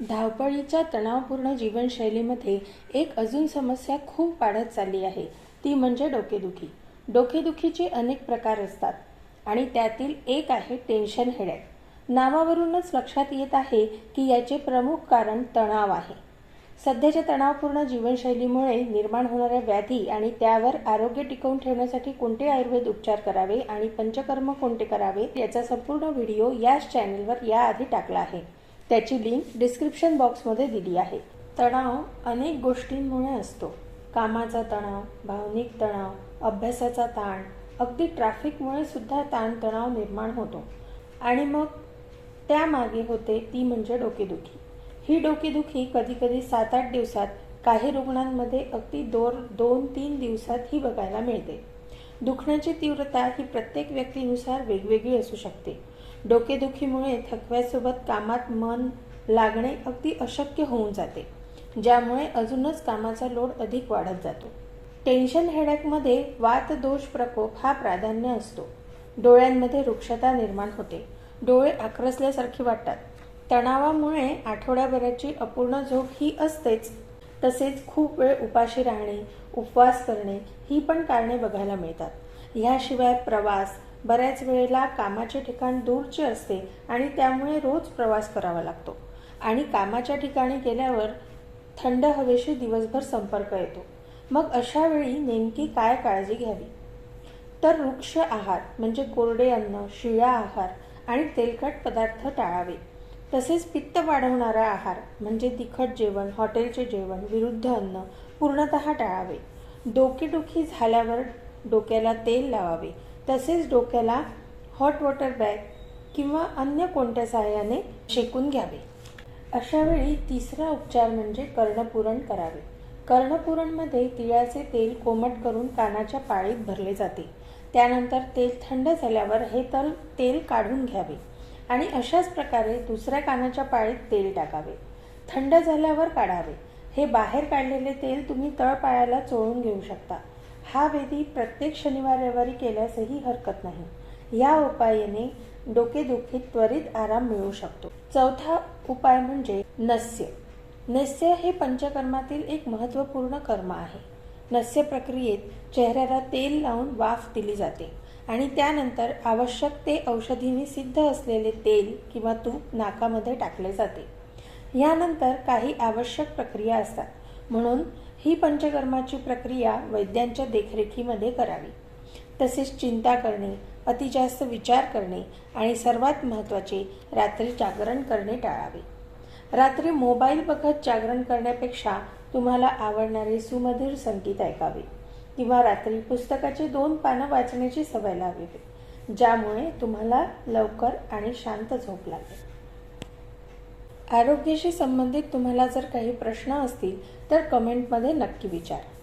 धावपळीच्या तणावपूर्ण जीवनशैलीमध्ये एक अजून समस्या खूप वाढत चालली आहे. ती म्हणजे डोकेदुखी. डोकेदुखीचे अनेक प्रकार असतात आणि त्यातील एक आहे टेन्शन हेडॅक. नावावरूनच लक्षात येत आहे की याचे प्रमुख कारण तणाव आहे. सध्याच्या तणावपूर्ण जीवनशैलीमुळे निर्माण होणाऱ्या व्याधी आणि त्यावर आरोग्य टिकवून ठेवण्यासाठी कोणते आयुर्वेद उपचार करावे आणि पंचकर्म कोणते करावे याचा संपूर्ण व्हिडिओ याच चॅनलवर याआधी टाकला आहे. त्याची लिंक डिस्क्रिप्शन बॉक्समध्ये दिली आहे. तणाव अनेक गोष्टींमुळे असतो. कामाचा तणाव भावनिक तणाव अभ्यासाचा ताण अगदी ट्रॅफिकमुळे सुद्धा ताणतणाव निर्माण होतो. आणि मग त्यामागे होते ती म्हणजे डोकेदुखी. ही डोकेदुखी कधीकधी सात आठ दिवसात काही रुग्णांमध्ये अगदी दोन दोन तीन दिवसात ही बघायला मिळते. दुखण्याची तीव्रता ही प्रत्येक व्यक्तीनुसार वेगवेगळी असू शकते. डोकेदुखीमुळे थकव्यासोबत कामात मन लागणे अगदी अशक्य होऊन जाते ज्यामुळे अजूनच कामाचा लोड अधिक वाढत जातो. टेन्शन हेडॅकमध्ये वातदोष प्रकोप हा प्राधान्य असतो. डोळ्यांमध्ये वृक्षता निर्माण होते. डोळे आक्रसल्यासारखे वाटतात. तणावामुळे आठवड्याभराची अपूर्ण झोप ही असतेच. तसेच खूप वेळ उपाशी राहणे उपवास करणे ही पण कारणे बघायला मिळतात. ह्याशिवाय प्रवास बऱ्याच वेळेला कामाचे ठिकाण दूरचे असते आणि त्यामुळे रोज प्रवास करावा लागतो. आणि कामाच्या ठिकाणी गेल्यावर थंड हवेशी दिवसभर संपर्क येतो. मग अशा वेळी नेमकी काय काळजी घ्यावी? तर वृक्ष आहार म्हणजे कोरडे अन्न शिळा आहार आणि तेलकट पदार्थ टाळावे. तसेच पित्त वाढवणारा आहार म्हणजे तिखट जेवण हॉटेलचे जेवण विरुद्ध अन्न पूर्णतः टाळावे. डोकेदुखी झाल्यावर डोक्याला तेल लावावे. तसेच डोक्याला हॉट वॉटर बॅग किंवा अन्य कोणत्या सहाय्याने शेकून घ्यावे. अशावेळी तिसरा उपचार म्हणजे कर्णपुरण करावे. कर्णपुरणमध्ये तिळाचे तेल कोमट करून कानाच्या पाळीत भरले जाते. त्यानंतर तेल थंड झाल्यावर हे तल तेल काढून घ्यावे आणि अशाच प्रकारे दुसऱ्या कानाच्या पाळीत तेल टाकावे. थंड झाल्यावर काढावे. हे बाहेर काढलेले तेल तुम्ही तळपायाला चोळून घेऊ शकता. हा वेदी प्रत्येक शनिवार रविवारी केल्यासही हरकत नाही. या उपायाने डोकेदुखीत त्वरित आराम मिळू शकतो. चौथा उपाय म्हणजे नस्य. नस्य हे पंचकर्मातील एक महत्त्वपूर्ण कर्म आहे. नस्य प्रक्रियेत चेहऱ्याला तेल लावून वाफ दिली जाते आणि त्यानंतर आवश्यक ते औषधीने सिद्ध असलेले तेल किंवा तूप नाकामध्ये टाकले जाते. यानंतर काही आवश्यक प्रक्रिया असतात. म्हणून ही पंचकर्माची प्रक्रिया वैद्यांच्या देखरेखीमध्ये करावी. तसेच चिंता करणे अतिजास्त विचार करणे आणि सर्वात महत्त्वाचे रात्री जागरण करणे टाळावे. रात्री मोबाईल बघत जागरण करण्यापेक्षा तुम्हाला आवडणारे सुमधुर संगीत ऐकावे किंवा रात्री पुस्तकाची दोन पानं वाचण्याची सवय लावावी ज्यामुळे तुम्हाला लवकर आणि शांत झोप लागेल. आरोग्याशी संबंधित तुम्हाला जर काही प्रश्न असतील तर कमेंटमध्ये नक्की विचारा.